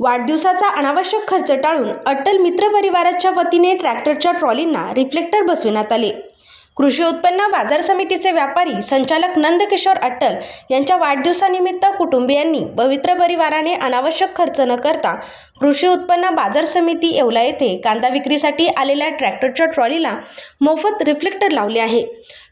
वाढदिवसाचा अनावश्यक खर्च टाळून अटल मित्र परिवाराच्या वतीने ट्रॅक्टरच्या ट्रॉलींना रिफ्लेक्टर बसविण्यात आले. कृषी उत्पन्न बाजार समितीचे व्यापारी संचालक नंदकिशोर अट्टल यांच्या वाढदिवसानिमित्त कुटुंबियांनी पवित्र परिवाराने अनावश्यक खर्च न करता कृषी उत्पन्न बाजार समिती येवला येथे कांदा विक्रीसाठी आलेल्या ट्रॅक्टरच्या ट्रॉलीला मोफत रिफ्लेक्टर लावले आहे.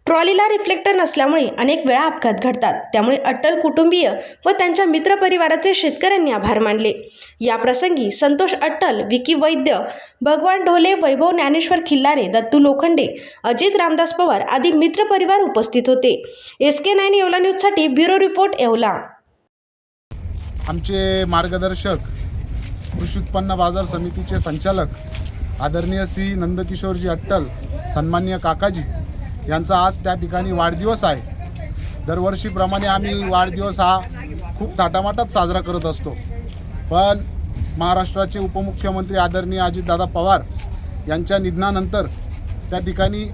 ट्रॉलीला रिफ्लेक्टर नसल्यामुळे अनेक वेळा अपघात घडतात. त्यामुळे अट्टल कुटुंबीय व त्यांच्या मित्रपरिवाराचे शेतकऱ्यांनी आभार मानले. या प्रसंगी संतोष अट्टल विकी वैद्य भगवान ढोले वैभव ज्ञानेश्वर खिल्लारे दत्तू लोखंडे अजित रामदास पवार आदी मित्रपरिवार उपस्थित होते. एस के नाईन येवला न्यूजसाठी ब्युरो रिपोर्ट येवला. आमचे मार्गदर्शक कृषी उत्पन्न बाजार समितीचे संचालक आदरणीय श्री नंदकिशोरजी अट्टल सन्माननीय काकाजी यांचा आज त्या ठिकाणी वाढदिवस आहे. दरवर्षीप्रमाणे आम्ही वाढदिवस हा खूप थाटामाटात साजरा करत असतो. पण महाराष्ट्राचे उपमुख्यमंत्री आदरणीय अजितदादा पवार यांच्या निधनानंतर त्या ठिकाणी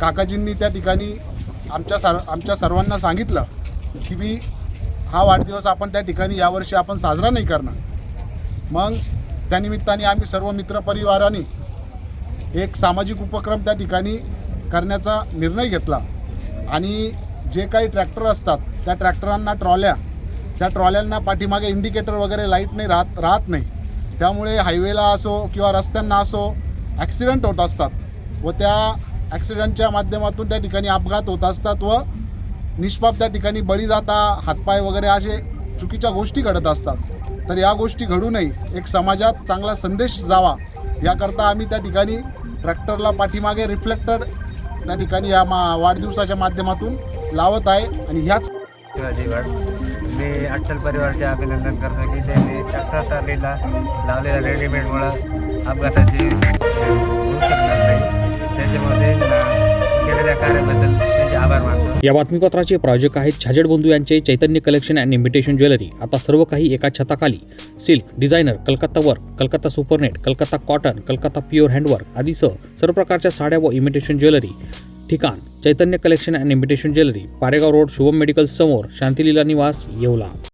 काकाजींनी त्या ठिकाणी आमच्या सर आमच्या सर्वांना सांगितलं की मी हा वाढदिवस आपण त्या ठिकाणी यावर्षी आपण साजरा नाही करणार. मग त्यानिमित्ताने आम्ही सर्व मित्रपरिवाराने एक सामाजिक उपक्रम त्या ठिकाणी करण्याचा निर्णय घेतला. आणि जे काही ट्रॅक्टर असतात त्या ट्रॅक्टरांना ट्रॉल्या. त्या ट्रॉल्यांना पाठीमागे इंडिकेटर वगैरे लाइट नाही राहत राहत नाही. त्यामुळे हायवेला असो किंवा रस्त्यांना असो ॲक्सिडेंट होत असतात व त्या ॲक्सिडेंटच्या माध्यमातून त्या ठिकाणी अपघात होत असतात व निष्पाप त्या ठिकाणी बळी जाता हातपाय वगैरे असे चुकीच्या गोष्टी घडत असतात. तर या गोष्टी घडू नये. एक समाजात चांगला संदेश जावा. याकरता आम्ही त्या ठिकाणी ट्रॅक्टरला पाठीमागे रिफ्लेक्टर त्या ठिकाणी या मा वाढदिवसाच्या माध्यमातून लावत आहे आणि ह्याच शिवाजी मी अट्टल परिवाराचे अभिनंदन करतो की त्यांनी ट्रॅक्टर टालीला लावलेल्या रेडीमेडमुळं अपघाताची होऊ शकणार नाही या बातमीपत्राचे प्रायोजक आहेत छाजेड बंधू यांचे Chaitanya collection and imitation jewellery. आता सर्व काही एका छताखाली. Silk designer Calcutta work Calcutta supernet Calcutta cotton Calcutta pure handwork आदीसह सर्व प्रकारच्या साड्या व इमिटेशन ज्वेलरी. ठिकाण Chaitanya collection and imitation jewellery Paregaon road Shubham medical समोर शांतिलीला निवास येवला.